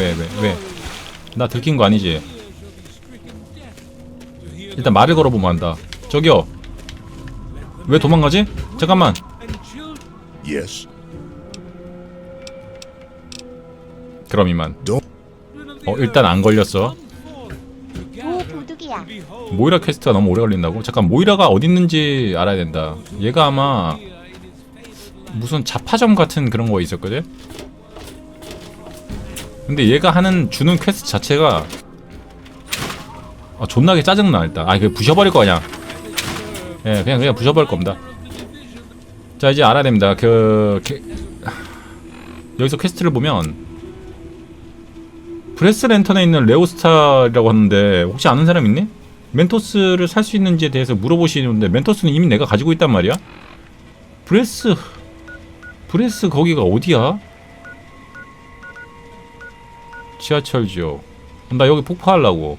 왜, 왜, 왜? 나 들킨 거 아니지? 일단 말을 걸어보면 안다. 저기요. 왜 도망가지? 잠깐만. Yes. 그럼 이만. 어, 일단 안 걸렸어. 오 도둑이야. 모이라 퀘스트가 너무 오래 걸린다고? 잠깐 모이라가 어디 있는지 알아야 된다. 얘가 아마 무슨 자파점 같은 그런 거 있었거든? 근데 얘가 하는 주는 퀘스트 자체가 아, 존나게 짜증나 일단. 아 이거 부셔버릴 거 그냥. 예, 그냥 그냥 부셔버릴 겁니다. 자 이제 알아야 됩니다. 그 게- 여기서 퀘스트를 보면 브레스 랜턴에 있는 레오스타라고 하는데 혹시 아는 사람 있니? 멘토스를 살 수 있는지에 대해서 물어보시는데 멘토스는 이미 내가 가지고 있단 말이야. 브레스 브레스 거기가 어디야? 지하철 지역. 나 여기 폭파하려고.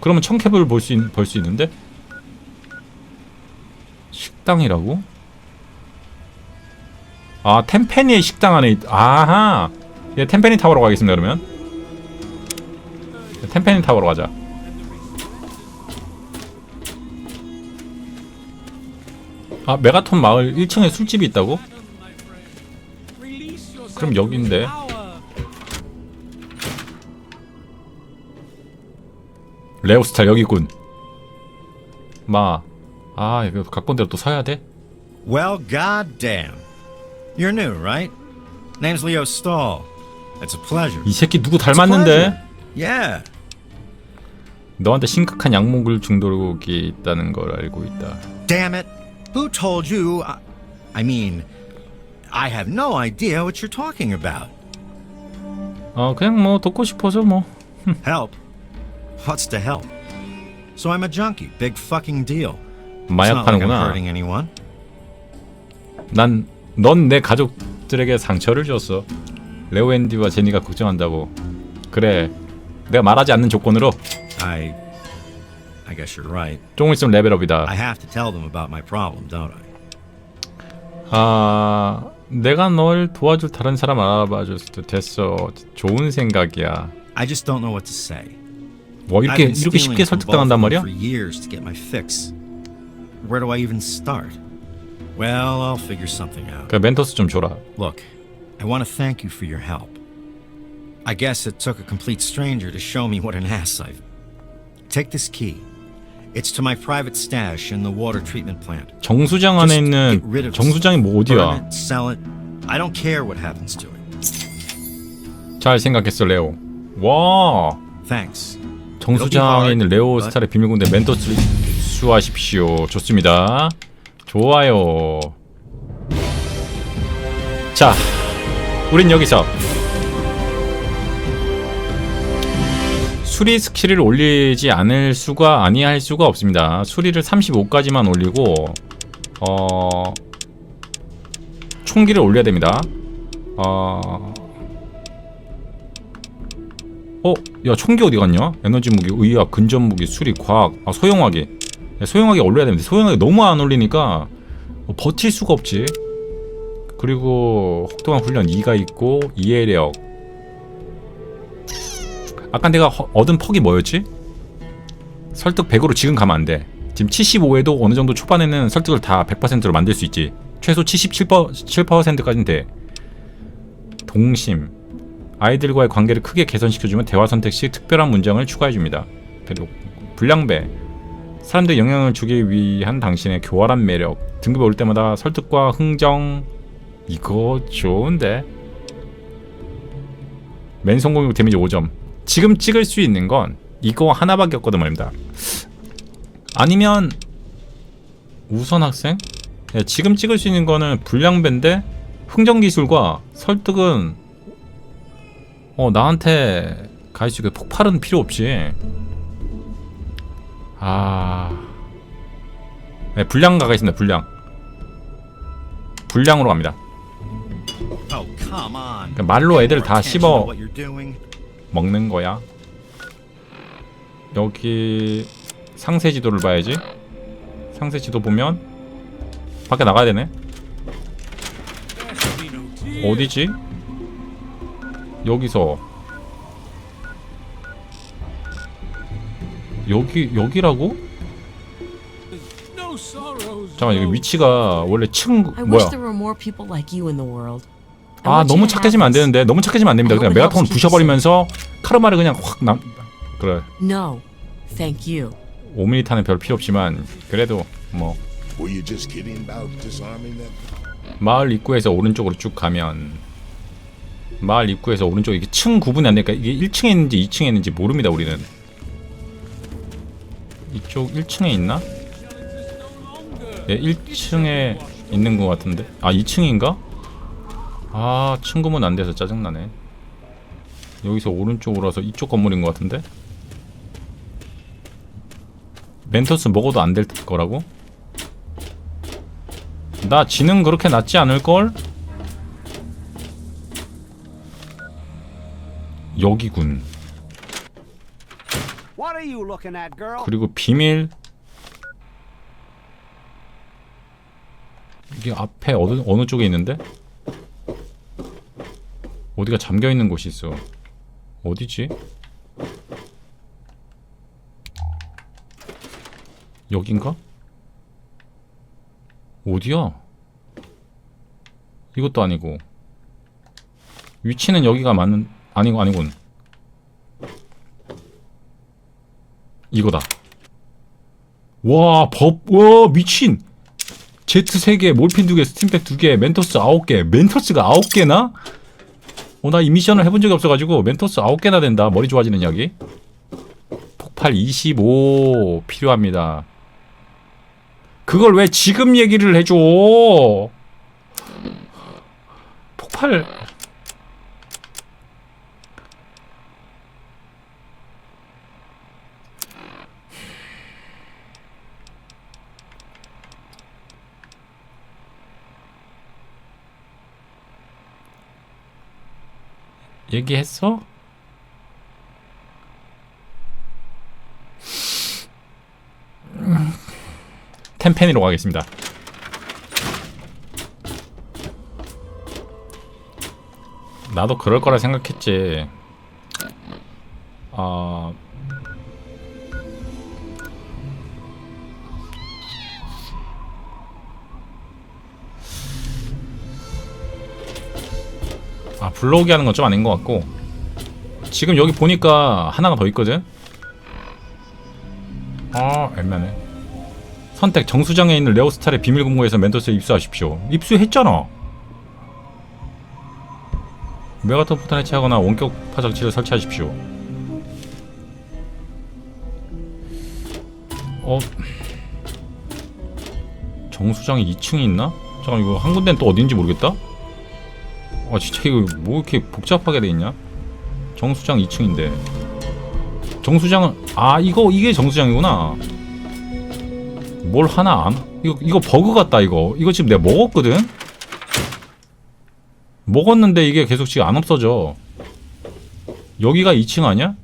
그러면 청캡을 볼수벌 수 있는데? 식당이라고? 아 템페니의 식당 안에 있... 아하 예, 템페니 타워로 가겠습니다 그러면 템페니 타워로 가자 아 메가톤 마을 1층에 술집이 있다고? 그럼 여긴데 레오스타 여기 있군 마 아, 이거 각본대로 또 서야 돼? Well, goddamn. You're new, right? Name's Leo Stahl. It's a pleasure. 이 새끼 누구 닮았는데? Yeah. 너한테 심각한 약목을 중독이 있다는 걸 알고 있다. Damn it. Who told you? I, I mean, I have no idea what you're talking about. 어, 그냥 뭐 돕고 싶어서 뭐. Help? What's to help? So I'm a junkie. Big fucking deal. It's not like I'm 파는구나. hurting anyone. 난 넌 내 가족들에게 상처를 줬어. 레오 앤디와 제니가 걱정한다고. 그래. 내가 말하지 않는 조건으로 I, I guess you're right. 조금 있으면 레벨업이다. I have to tell them about my problem, don't I? 아, 내가 널 도와줄 다른 사람 알아봐 줬을 때 됐어. 좋은 생각이야. I just don't know what to say. 뭐 I've 이렇게 been 이렇게 stealing 쉽게 from 설득당한단 both of 말이야? them For years to get my fix. Where do I even start? Well, I'll figure something out. 그 멘토스 좀 줘라. Look, I want to thank you for your help. I guess it took a complete stranger to show me what an ass I've. Take this key. It's to my private stash in the water treatment plant. 정수장 안에 Just get 있는 rid of it. 정수장이 뭐 Burn 어디야? it, sell it. I don't care what happens to it. 잘 생각했어, 레오. 와. Thanks. 정수장에 있는 레오 스타의 비밀공대 멘토스 수하십시오. 좋습니다. 좋아요. 자, 우린 여기서 수리 스킬을 올리지 않을 수가 아니할 수가 없습니다. 수리를 35까지만 올리고 어 총기를 올려야 됩니다. 어 어? 야 총기 어디 갔냐? 에너지 무기, 의학, 근접 무기, 수리, 과학, 아 소형화기. 야, 소형화기 올려야 되는데 소형화기 너무 안 올리니까 어, 버틸 수가 없지. 그리고 혹독한 훈련 2가 있고 이해력. 아까 내가 허- 얻은 퍽이 뭐였지? 설득 100으로 지금 가면 안돼. 지금 75에도 어느 정도 초반에는 설득을 다 100%로 만들 수 있지. 최소 77%, 7%까지는 돼. 동심 아이들과의 관계를 크게 개선시켜주면 대화 선택 시 특별한 문장을 추가해줍니다. 불량배. 사람들에 영향을 주기 위한 당신의 교활한 매력. 등급이 올 때마다 설득과 흥정. 이거 좋은데? 맨 성공이고 데미지 5점. 지금 찍을 수 있는 건 이거 하나밖에 없거든 말입니다. 아니면 우선 학생? 예, 지금 찍을 수 있는 거는 불량배인데 흥정 기술과 설득은 어 나한테 갈수 있게 폭발은 필요 없지. 아. 네, 불량 가겠습니다 불량. 불량으로 갑니다. Oh. 그러니까 말로 애들 다 씹어. 먹는 거야? 여기 상세 지도를 봐야지. 상세 지도 보면 밖에 나가야 되네. 어디지? 여기서 여기 여기라고? 잠깐 여기 위치가 원래 층 뭐야? 아 너무 착해지면 안 되는데 너무 착해지면 안 됩니다. 그냥 메가폰 부셔버리면서 카르마를 그냥 확 남. 그래. No, thank you. 오미니타는 별 필요 없지만 그래도 뭐. 마을 입구에서 오른쪽으로 쭉 가면 마을 입구에서 오른쪽 이게 층 구분이 안 되니까 이게 1층에 있는지 2층에 있는지 모릅니다 우리는 이쪽 1층에 있나? 네 1층에 있는 것 같은데 아 2층인가? 아 층 구분 안 돼서 짜증나네 여기서 오른쪽으로 와서 이쪽 건물인 것 같은데 멘토스 먹어도 안 될 거라고? 나 지능 그렇게 낮지 않을걸? 여기군? 그리고 비밀 이게 앞에 어느, 어느 쪽에 있는데? 어디가 잠겨있는 곳이 있어 어디지? 여긴가? 어디야? 이것도 아니고 위치는 여기가 맞는 아니고 아니군 이거다 와, 법, 와, 미친! 제트 3개, 몰핀 2개, 스팀팩 2개, 멘토스 9개, 멘토스가 9개나? 어, 나 이 미션을 해본 적이 없어가지고, 멘토스 9개나 된다. 머리 좋아지는 약이. 폭발 25 필요합니다. 그걸 왜 지금 얘기를 해줘? 폭발. 얘기했어? 음, 템페니로 가겠습니다. 나도 그럴 거라 생각했지. 아 아 불러오게 하는 건 좀 아닌 것 같고. 지금 여기 보니까 하나가 더 있거든? 아 애매하네 선택 정수장에 있는 레오스탈의 비밀 공고에서 멘토스에 입수하십시오. 입수했잖아. 메가톤 포탄에 채하거나 원격 파장치를 설치하십시오. 어? 정수장이 2층에 있나? 잠깐 이거 한 군데는 또 어딘지 모르겠다 아 진짜 이거 뭐 이렇게 복잡하게 돼 있냐? 정수장 2층인데 정수장은 아 이거 이게 정수장이구나. 뭘 하나 안 이거 이거 버그 같다 이거 이거 지금 내가 먹었거든. 먹었는데 이게 계속 지금 안 없어져. 여기가 2층 아니야?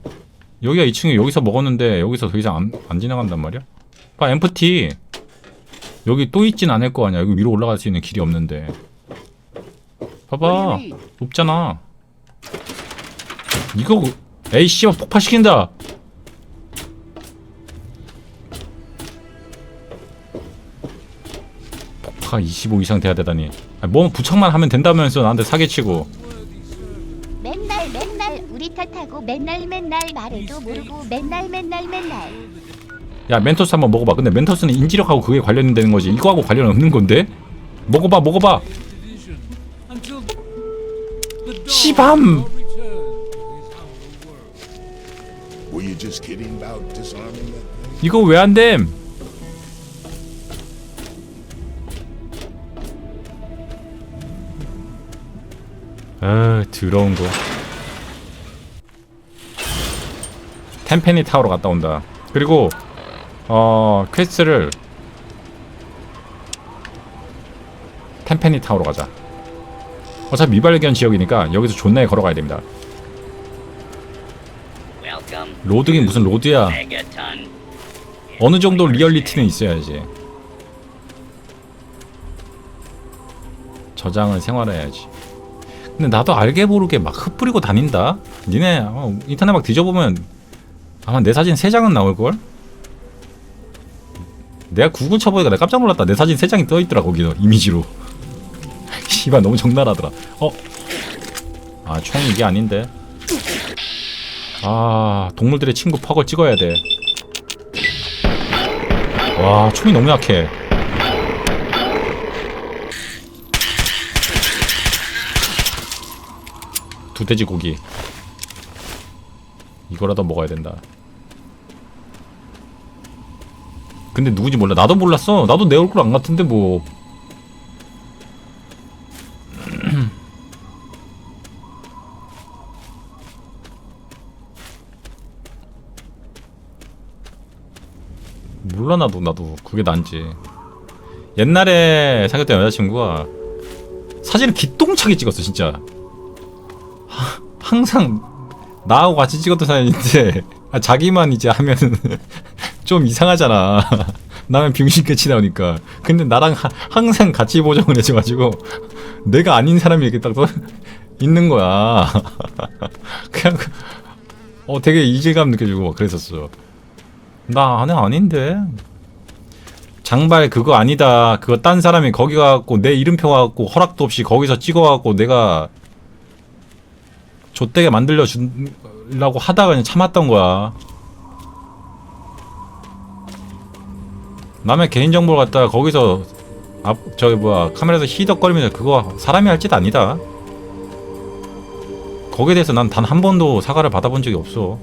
여기가 2층에 여기서 먹었는데 여기서 더 이상 안, 안 지나간단 말이야? 봐 엠프티 여기 또 있진 않을 거 아니야 여기 위로 올라갈 수 있는 길이 없는데 봐봐? 높잖아. 이거 에이 씨발 폭파시킨다. 폭파 25 이상 돼야 되다니. 아니, 뭐 부착만 하면 된다면서 나한테 사기치고. 맨날 맨날 우리 탓하고 맨날 맨날 말해도 모르고 맨날 맨날 맨날. 야 멘토스 한번 먹어봐. 근데 멘토스는 인지력하고 그게 관련되는 거지. 이거하고 관련 없는 건데? 먹어봐 먹어봐 thing? 이거 왜 안 됨? 아 더러운 거 템페니 타워로 갔다 온다 그리고 어 퀘스트를 템페니 타워로 가자 어차피 미발견 지역이니까 여기서 존나게 걸어가야 됩니다 로드긴 무슨 로드야. 어느 정도 리얼리티는 있어야지. 저장을 생활해야지. 근데 나도 알게 모르게 막 흩뿌리고 다닌다. 니네 어, 인터넷 막 뒤져보면 아마 내 사진 세 장은 나올 걸. 내가 구글 쳐보니까 내가 깜짝 놀랐다 내 사진 3장이 떠있더라 거기는 이미지로 씨발 너무 적나라하더라. 어? 아 총이 이게 아닌데. 아 동물들의 친구 퍽을 찍어야 돼와 총이 너무 약해. 두 돼지 고기. 이거라도 먹어야 된다. 근데 누구지 몰라. 나도 몰랐어. 나도 내 얼굴 안 같은데 뭐 몰라 나도 나도. 그게 난지. 옛날에 사귀었던 여자친구가 사진을 기똥차게 찍었어 진짜. 하- 항상 나하고 같이 찍었던 사진인데 아, 자기만 이제 하면은 좀 이상하잖아. 나는 병신같이 나오니까. 근데 나랑 하- 항상 같이 보정을 해줘가지고 내가 아닌 사람이 이렇게 딱 떠- 있는 거야. 그냥 어 되게 이질감 느껴지고 막 그랬었어 나 안에 아닌데. 장발 그거 아니다. 그거 딴 사람이 거기 가갖고 내 이름표 가갖고 허락도 없이 거기서 찍어갖고 내가 좆되게 만들려 주려고 하다가 그냥 참았던 거야. 남의 개인정보를 갖다가 거기서 앞 저기 뭐야 카메라에서 히덕거리면서 그거 사람이 할 짓 아니다. 거기에 대해서 난 단 한 번도 사과를 받아본 적이 없어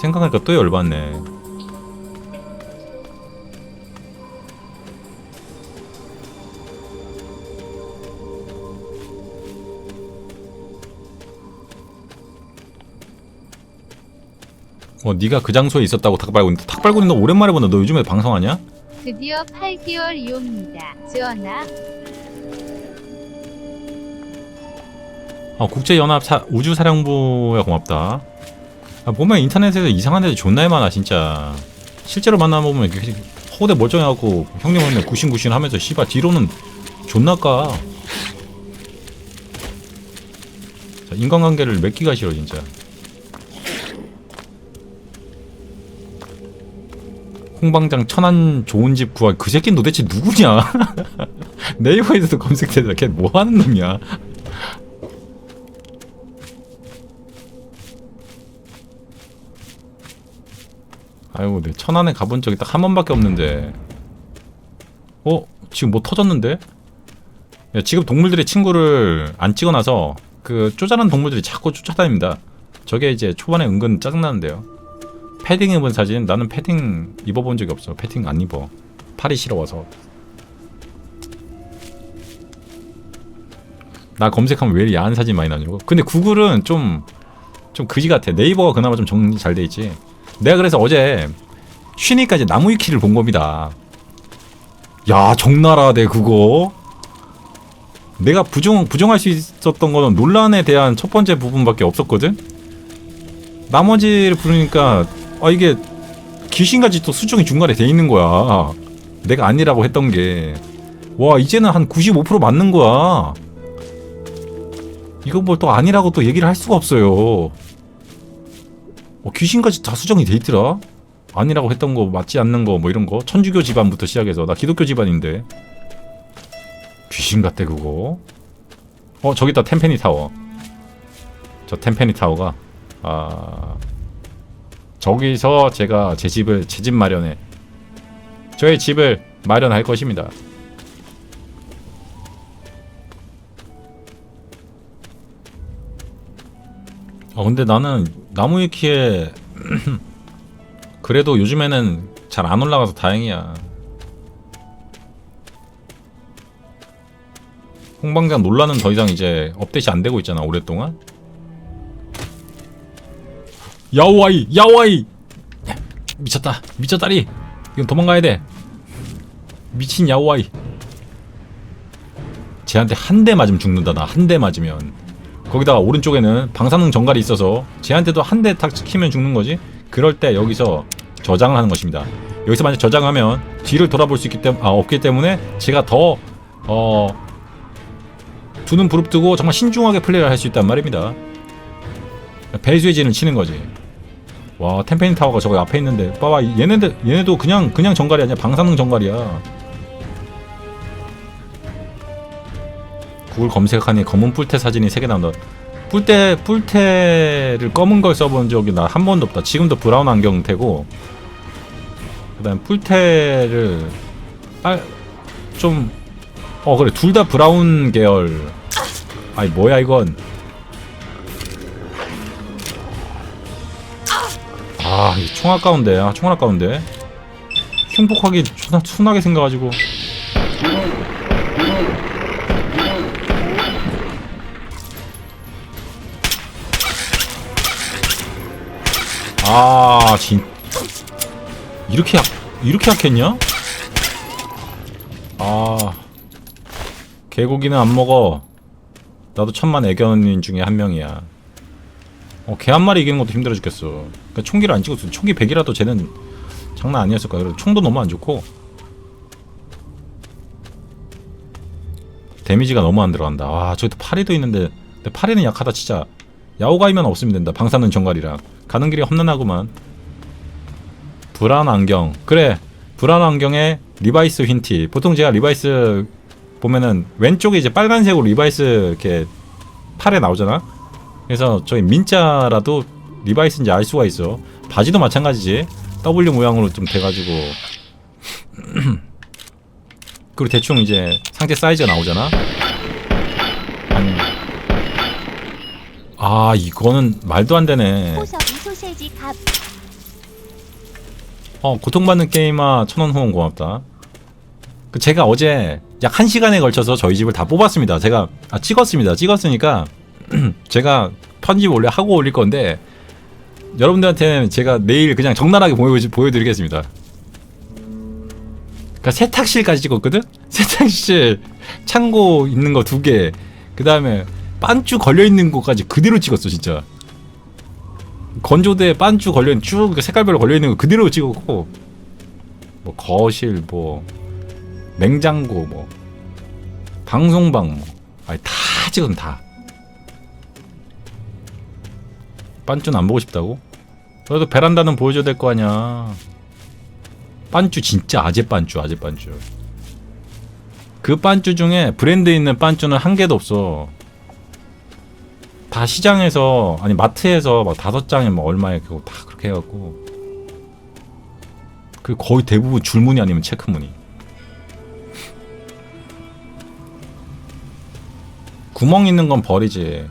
생각하니까 또 열받네 어 네가 그 장소에 있었다고 닭발군인데 닭발군이 너 오랜만에 본다 너 요즘에 방송하냐? 드디어 8개월 이옵니다. 지원아, 아 국제연합 사, 우주사령부에 고맙다 아, 보면 인터넷에서 이상한 애들 존나 많아 진짜. 실제로 만나보면 이렇게 허우대 멀쩡해갖고 형님 형님 구신구신 하면서 씨발 뒤로는 존나 까. 자, 인간관계를 맺기가 싫어 진짜. 홍방장 천안 좋은 집 구할 그 새끼는 도대체 누구냐? 네이버에서도 검색되더라 걔 뭐하는 놈이야 아이고 내 천안에 가본 적이 딱 한 번밖에 없는데. 어? 지금 뭐 터졌는데? 야, 지금 동물들의 친구를 안 찍어놔서 그 쪼잔한 동물들이 자꾸 쫓아다닙니다. 저게 이제 초반에 은근 짜증나는데요. 패딩 입은 사진? 나는 패딩 입어본 적이 없어. 패딩 안 입어. 팔이 시려워서. 나 검색하면 왜 이리 야한 사진 많이 나오냐고? 근데 구글은 좀 좀 그지 같아. 네이버가 그나마 좀 정리 잘 돼 있지 내가 그래서 어제 쉬니까 이제 나무 위키를 본 겁니다. 야 적나라하대 그거. 내가 부정 부정할 수 있었던 거는 논란에 대한 첫 번째 부분밖에 없었거든. 나머지를 부르니까 아 이게 귀신같이 또 수정이 중간에 돼 있는 거야. 내가 아니라고 했던 게. 와 이제는 한 95% 맞는 거야. 이거 뭘또 아니라고 또 얘기를 할 수가 없어요. 어, 귀신까지 다 수정이 돼 있더라. 아니라고 했던 거 맞지 않는 거 뭐 이런 거 천주교 집안부터 시작해서 나 기독교 집안인데 귀신 같대 그거. 어 저기 있다 템페니 타워. 저 템페니 타워가 아 저기서 제가 제 집을 제 집 마련해 저의 집을 마련할 것입니다. 어 근데 나는 나무 위키에 그래도 요즘에는 잘 안 올라가서 다행이야. 홍방장 논란은 더 이상 이제 업데이트 안 되고 있잖아 오랫동안. 야오아이 야오아이! 미쳤다 미쳤다리. 이건 도망가야 돼. 미친 야오아이. 쟤한테 한 대 맞으면 죽는다 나 한 대 맞으면 거기다가 오른쪽에는 방사능 전갈이 있어서 쟤한테도 한 대 탁 치키면 죽는 거지? 그럴 때 여기서 저장을 하는 것입니다. 여기서 만약 저장하면 뒤를 돌아볼 수 있기 때문에 아, 없기 때문에 제가 더 어, 두눈 부릅뜨고 정말 신중하게 플레이를 할 수 있단 말입니다. 배수의 진을 치는 거지. 와 템페인 타워가 저거 앞에 있는데. 봐봐 얘네들 얘네도 그냥 그냥 정갈이 아니야 방사능 정갈이야 구글 검색하니 검은 뿔테 사진이 3개 나온다 뿔테 뿔테를 검은 걸 써본 적이 나 한 번도 없다 지금도 브라운 안경테고 그 다음 뿔테를 빨 좀 어 그래 둘 다 브라운 계열 아니 뭐야 이건 아, 이총 아까운데. 아, 총 아까운데. 흉폭하기 순하, 순하게 생겨가지고. 아, 진. 이렇게 약, 이렇게 약했냐? 아. 개고기는 안 먹어. 나도 천만 애견인 중에 한 명이야. 어, 개 한 마리 이기는 것도 힘들어 죽겠어. 그러니까 총기를 안 찍었어. 총기 100이라도 쟤는 장난 아니었을 거야. 그리고 총도 너무 안 좋고. 데미지가 너무 안 들어간다. 와, 저기 또 파리도 있는데. 근데 파리는 약하다, 진짜. 야오가이면 없으면 된다. 방사능 정갈이랑. 가는 길이 험난하구만. 브라운 안경. 그래. 브라운 안경에 리바이스 흰티. 보통 제가 리바이스 보면은 왼쪽에 이제 빨간색으로 리바이스 이렇게 팔에 나오잖아. 그래서 저희 민자라도 리바이스인지 알 수가 있어. 바지도 마찬가지지. W 모양으로 좀 돼가지고. 그리고 대충 이제 상체 사이즈가 나오잖아. 아 이거는 말도 안 되네. 호석이 소세지 값 어 고통받는 게임아 천원 후원 고맙다. 그 제가 어제 약 1시간에 걸쳐서 저희 집을 다 뽑았습니다. 제가 아, 찍었습니다. 찍었으니까 제가 편집 원래 하고 올릴 건데 여러분들한테는 제가 내일 그냥 적나라하게 보여, 보여드리겠습니다. 그러니까 세탁실까지 찍었거든? 세탁실 창고 있는 거 두 개, 그 다음에 빤쭈 걸려있는 곳까지 그대로 찍었어, 진짜. 건조대에 빤쭈 걸려있는 쭉 색깔별로 걸려있는 거 그대로 찍었고, 뭐 거실, 뭐 냉장고, 뭐 방송방, 뭐 아니 다 찍은 다. 빤쭈는 안 보고 싶다고? 그래도 베란다는 보여줘야 될 거 아니야. 빤쭈 진짜 아재 빤쭈, 아재 빤쭈. 그 빤쭈 중에 브랜드 있는 빤쭈는 한 개도 없어. 다 시장에서 아니 마트에서 막 다섯 장에 뭐 얼마에 그거 다 그렇게 해갖고 그 거의 대부분 줄무늬 아니면 체크무늬. 구멍 있는 건 버리지.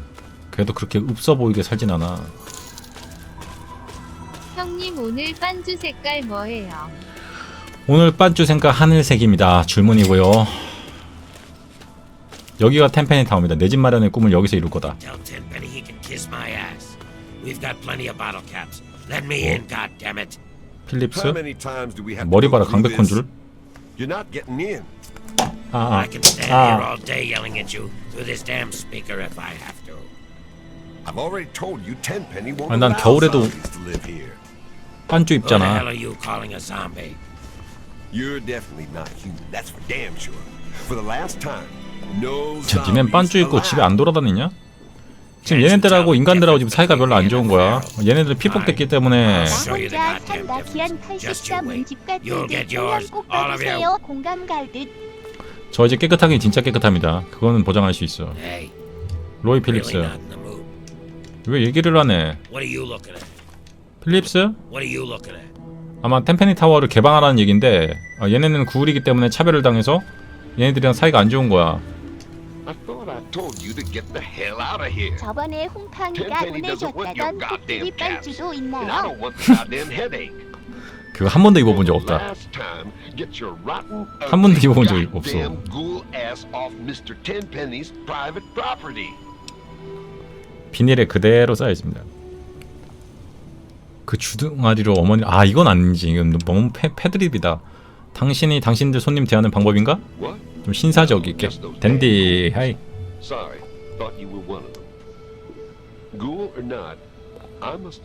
그래도 그렇게 없어 보이게 살진 않아. 형님 오늘 반주 색깔 뭐예요? 오늘 반주 생각 하늘색입니다. 줄무늬고요. 여기가 템페니 타운입니다. 내 집 마련의 꿈을 여기서 이룰 거다. 필립스 How many times do we have to 머리 go 봐라 through 강백혼 this? 줄. 아, 아, won't 아, 난 겨울에도. 반주 입잖아. You're definitely not human. That's for damn sure. For the last time, 쟤 니넨 입고 zombies 집에 안 돌아다니냐? 지금 얘네들하고 인간들하고 지금 사이가 별로 안 좋은 거야. 얘네들 피폭됐기 때문에 나 show you the 혼자 goddamn 산다 기한 difference. Just you 84 wait. 문집 같은 You'll 데 get yours, 꼭 all of you. 봐주세요 공감 갈듯 저 이제 깨끗하긴 진짜 깨끗합니다. 그거는 보장할 수 있어. 로이 필립스. 왜 얘기를 하네? 필립스? 아마 템페니 타워를 개방하라는 얘긴데 아, 얘네는 구울이기 때문에 차별을 당해서 얘네들이랑 사이가 안 좋은 거야. I thought I told you to get the hell out of here. 저번에 홍팡이가 Tenpenny doesn't want your 보내줬다던 goddamn 코끼리 caps. 반주도 And I 있나요? don't want the goddamn headache. 그거 한 번도 입어본 적 없다. Last time, get your rotten, 한 번도 ugly 입어본 적이 없어. goddamn ghoul ass off Mr. Tenpenny's private property. 비닐에 그대로 쌓여 있습니다. 그 주둥아리로 어머니 아 이건 아니지 이건 너무 패, 패드립이다. 당신이 당신들 손님 대하는 방법인가? 좀 신사적이게 댄디 하이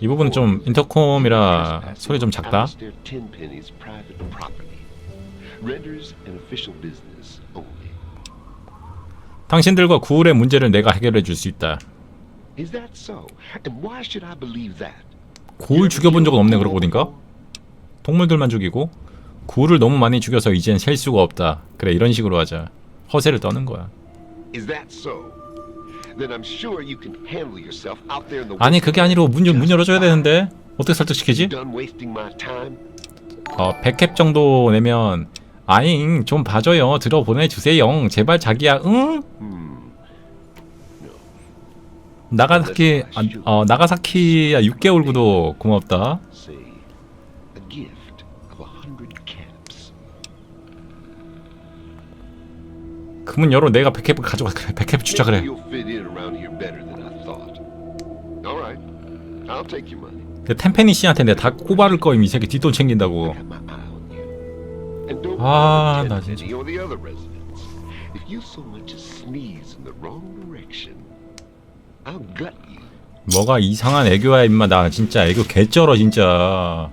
이 부분은 좀 인터콤이라 소리 좀 작다. 당신들과 구울의 문제를 내가 해결해 줄 수 있다. 고울 죽여본 적은 없네 그러고 보니까 동물들만 죽이고 고울을 너무 많이 죽여서 이젠 셀 수가 없다. 그래 이런 식으로 하자. 허세를 떠는 거야. 아니 그게 아니라 문, 열- 문 열어줘야 되는데? 어떻게 설득시키지? 어 100캡 정도 내면 아잉 좀 봐줘요. 들어보내주세요. 제발 자기야 응? Hmm. 나가사키 아, 어 나가사키야 6개월 구도 고맙다 그 문 열어 내가 100캡 가져가 그래 100캡 주자 그래. 내 템페니 씨한테 내가 다 꼬바를 거임 이 새끼 뒷돈 챙긴다고 Ah, forget 나 you. 뭐가 이상한 애교야 임마 나 진짜 애교 개쩔어 진짜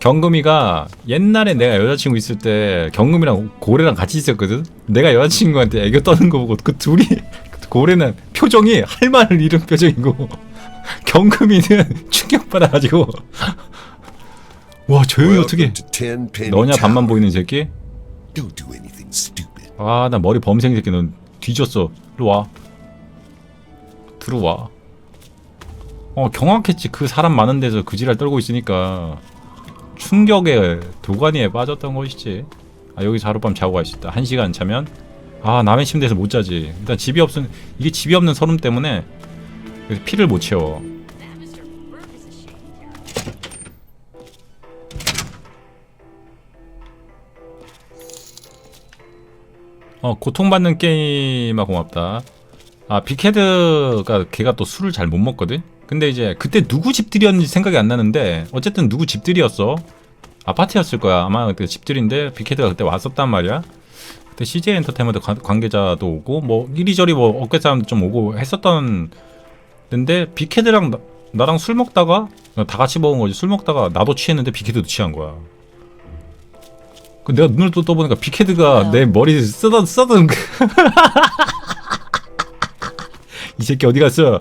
경금이가 옛날에 내가 여자친구 있을 때 경금이랑 고래랑 같이 있었거든? 내가 여자친구한테 애교 떠는 거 보고 그 둘이 고래는 표정이 할 말을 잃은 표정이고 경금이는 충격받아가지고. 와 조용히 어떻게 너냐. 반만 보이는 새끼? Don't do anything stupid. 아나 머리 범생 새끼 넌 뒤졌어. 일로 와. 들어와. 어 경악했지. 그 사람 많은 데서 그 지랄 떨고 있으니까 충격에 도가니에 빠졌던 것이지. 아 여기서 하룻밤 자고 갈 수 있다. 한 시간 자면 아 남의 침대에서 못 자지. 일단 집이 없은 이게 집이 없는 서름 때문에 피를 못 채워. 어 고통받는 게임아 고맙다. 아 빅헤드가 걔가 또 술을 잘 못 먹거든 근데 이제 그때 누구 집들이었는지 생각이 안 나는데 어쨌든 누구 집들이었어? 아파트였을 거야. 아마 그때 집들인데 빅헤드가 그때 왔었단 말이야. 그때 CJ 엔터테인먼트 관- 관계자도 오고 뭐 이리저리 뭐 업계 사람도 좀 오고 했었던 근데 빅헤드랑 나, 나랑 술 먹다가 다 같이 먹은 거지. 술 먹다가 나도 취했는데 빅헤드도 취한 거야. 그 내가 눈을 또 떠보니까 빅헤드가 내 머리 쓰던 쓰던 그- 이 새끼 어디 갔어?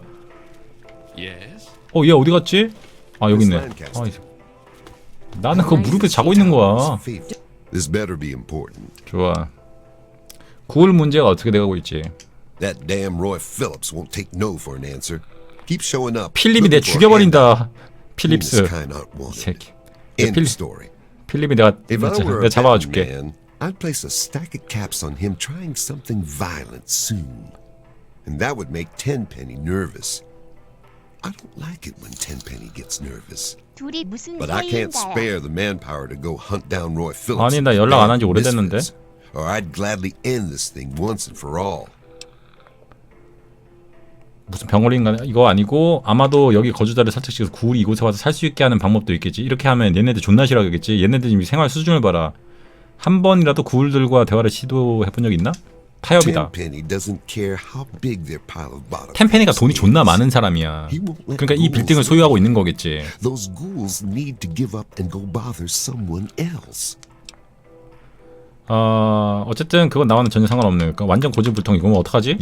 어, 얘 어디 갔지? 아 여기 있네. 아, 이 새끼. 나는 그 무릎에 자고 있는 거야. This better be important. 좋아. 구울 문제가 어떻게 돼가고 있지? That damn Roy Phillips won't take no for an answer. Keep showing up. 필립이 내. 죽여버린다. 필립스. 이. 새끼. End 필- of story. 필립이 내가 내가 a 잡아와 betting 줄게. man, I'd place a stack of caps on him trying something violent soon. And that would make Tenpenny nervous. I don't like it when Tenpenny gets nervous. 둘이 무슨 But I can't 사이인가요? spare the manpower to go hunt down Roy Phillips. 아니, and 나 his 연락 안 band 한지 of 오래됐는데? misfits, Or I'd gladly end this thing once and for all. 무슨 병원인가 이거 아니고 아마도 여기 거주자를 설득시켜서 구울이 이곳에 와서 살 수 있게 하는 방법도 있겠지. 이렇게 하면 얘네들 존나 싫어하겠지. 얘네들 지금 생활 수준을 봐라. 한 번이라도 구울들과 대화를 시도해 본 적 있나? 타협이다. 템페니가 돈이 존나. 많은 사람이야. 그러니까 이 빌딩을. 소유하고 있는 거겠지. 어, 어쨌든 그건 나와는 전혀 상관없는 그러니까 완전 고집불통이고 뭐 어떡하지?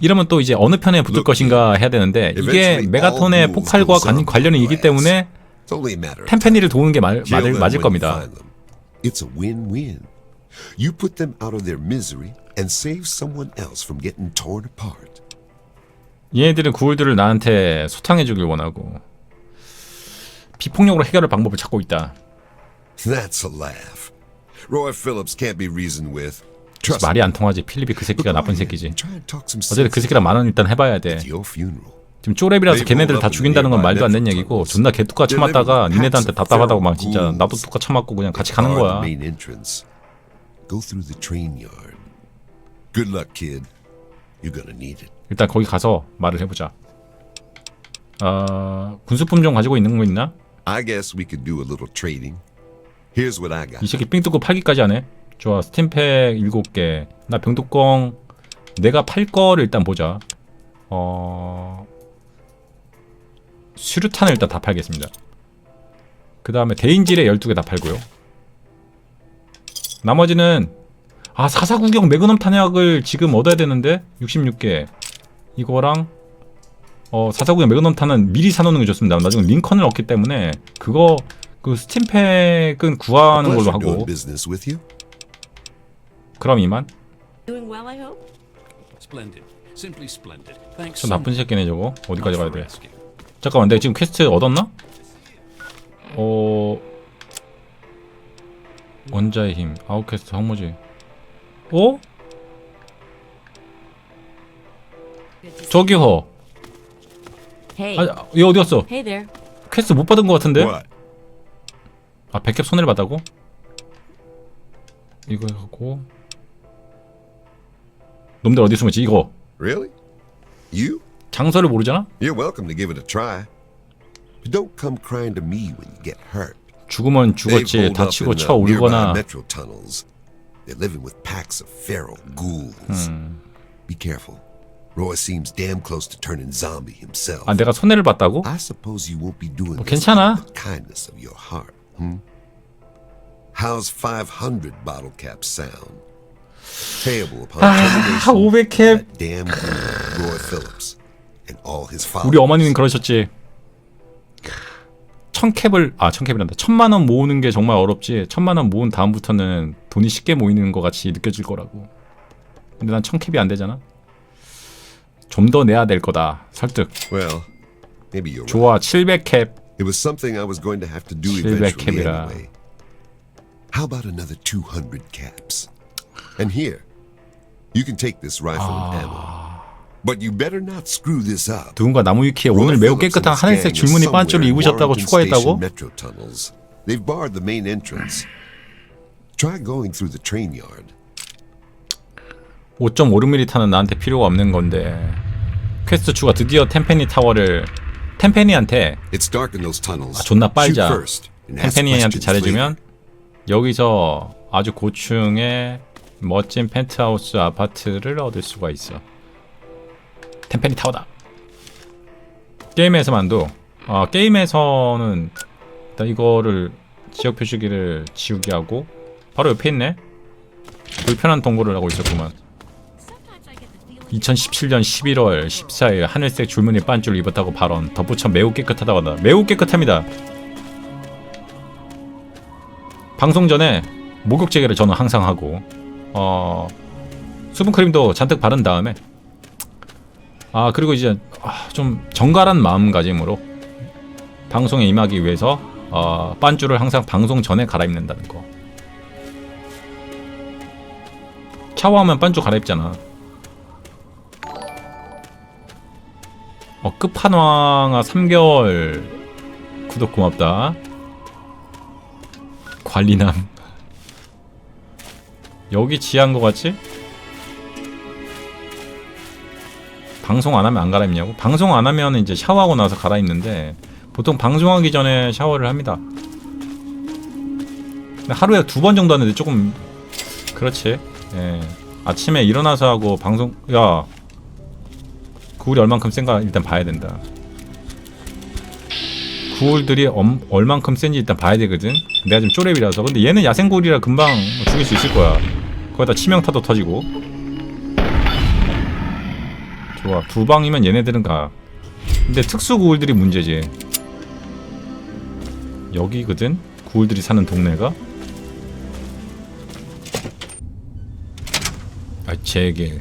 이러면 또 이제 어느 편에 붙을 것인가 해야 되는데 이게 메가톤의 폭발과 관, 관련이 있기 때문에 템페니를 도우는 게 말, Jail 맞을, 맞을 겁니다. It's a win-win. You put them out of their misery and save someone else from getting torn apart. 얘네들은 구울들을 나한테 소탕해 주길 원하고 비폭력으로 해결할 방법을 찾고 있다. That's a laugh. Roy Phillips can't be reasoned with. 말이. 안 통하지. 필립이 그 새끼가 나쁜 새끼지. 어쨌든 그 새끼랑 만원 일단 해봐야 돼. 지금 걔네들을 rolled 다 죽인다는 건 말도 안 되는 얘기고 존나 개뚜까 참았다가 니네들한테 답답하다고 막 진짜. 나도 뚜까 참았고 그냥 같이 가는 거야. 일단 거기 가서 말을 해보자. 어, 군수품 좀 가지고 있는 거 있나? 이. 새끼 삥 뜯고 팔기까지 하네. 좋아. 스팀팩 7개. 나 병뚜껑 내가 팔 거를 일단 보자. 어... 수류탄을 일단 다 팔겠습니다. 그 다음에 대인질에 12개 다 팔고요. 나머지는 아 사사구경 매그넘 탄약을 지금 얻어야 되는데 66개 이거랑 어, 449에 매그넘 탄은 미리 사놓는 게 좋습니다. 나중에 링컨을 얻기 때문에 그거 그 스팀팩은 구하는 걸로 하고. 그럼 이만. Doing well, I hope? Splendid. Simply splendid. Thanks 저 so 나쁜 새끼네 저거. 어디까지 much 가야 돼? 잠깐만 내가 지금 퀘스트 얻었나? 어 원자의 힘 아웃 퀘스트 황무지 어? 저기 허 Hey. 아, 얘 어디 갔어? Hey there. 퀘스트 못 받은 것 같은데? What? 아 백캡 손해를 봤다고? 이거 하고 놈들 어디 숨었지 이거 Really? You? 장소를 모르잖아? You're welcome to give it a try. But don't come crying to me when you get hurt. 죽으면 They've 죽었지 holed up 다치고 in the 쳐 nearby 울거나 metro tunnels. They're living with packs of feral ghouls. Be careful. Roy seems damn close to turning zombie himself. 아 내가 손해를 봤다고? I suppose you won't be doing 뭐 this 괜찮아. out of the kindness of your heart, hmm? How's 500 bottle caps sound? Payable upon termination. 500 캡. That damn ghoul, Roy Phillips, 우리 어머니는 그러셨지. 천 캡을 아 천 캡이란다. 천만 원 모으는 게 정말 어렵지. 천만 원 모은 다음부터는 돈이 쉽게 모이는 것 같이 느껴질 거라고. 근데 난 천 캡이 안 되잖아. 좀 더 내야 될 거다. 설득. Well, maybe you're. 좋아. 700 캡. It was something I was going to have to do 700 eventually 캡이라. anyway. How about another 200 caps? And here, you can take this rifle and ammo. 누군가 나무 위키에 오늘 매우 깨끗한 하늘색 줄무늬 반줄을 in 입으셨다고 추가했다고? They've barred the main entrance. Try going through the train yard. 5.56mm 탄은 나한테 필요가 없는 건데. 퀘스트 추가 드디어 템페니 타워를 템페니한테. 아, 존나 빨자. 템페니한테 잘해주면 여기서 아주 고층의 멋진 펜트하우스 아파트를 얻을 수가 있어. 템페니 타워다. 게임에서만도 아 게임에서는 일단 이거를 지역 표시기를 지우게 하고 바로 옆에 있네. 불편한 동굴을 하고 있었구만. 2017년 11월 14일 하늘색 줄무늬 반줄을 입었다고 발언 덧붙여 매우 깨끗하다고 한다. 매우 깨끗합니다. 방송 전에 목욕 재개를 저는 항상 하고 어 수분 크림도 잔뜩 바른 다음에 아 그리고 이제 아, 좀 정갈한 마음가짐으로 방송에 임하기 위해서 어 반줄을 항상 방송 전에 갈아입는다는 거. 샤워하면 반줄 갈아입잖아. 어 끝판왕아 3개월 구독 고맙다. 관리남. 여기 지한 거 같지? 방송 안 하면 안 갈아입냐고? 방송 안 하면 이제 샤워하고 나서 갈아입는데 보통 방송하기 전에 샤워를 합니다. 하루에 두 번 정도 하는데 조금 그렇지. 예. 아침에 일어나서 하고 방송 야 구울이 얼만큼 센가 일단 봐야 된다. 구울들이 엄, 얼만큼 센지 일단 봐야 되거든. 내가 좀 쪼렙이라서. 근데 얘는 야생 구울이라 금방 뭐 죽일 수 있을 거야. 거기다 치명타도 터지고. 좋아. 두 방이면 얘네들은 가. 근데 특수 구울들이 문제지. 여기거든. 구울들이 사는 동네가. 아, 제길.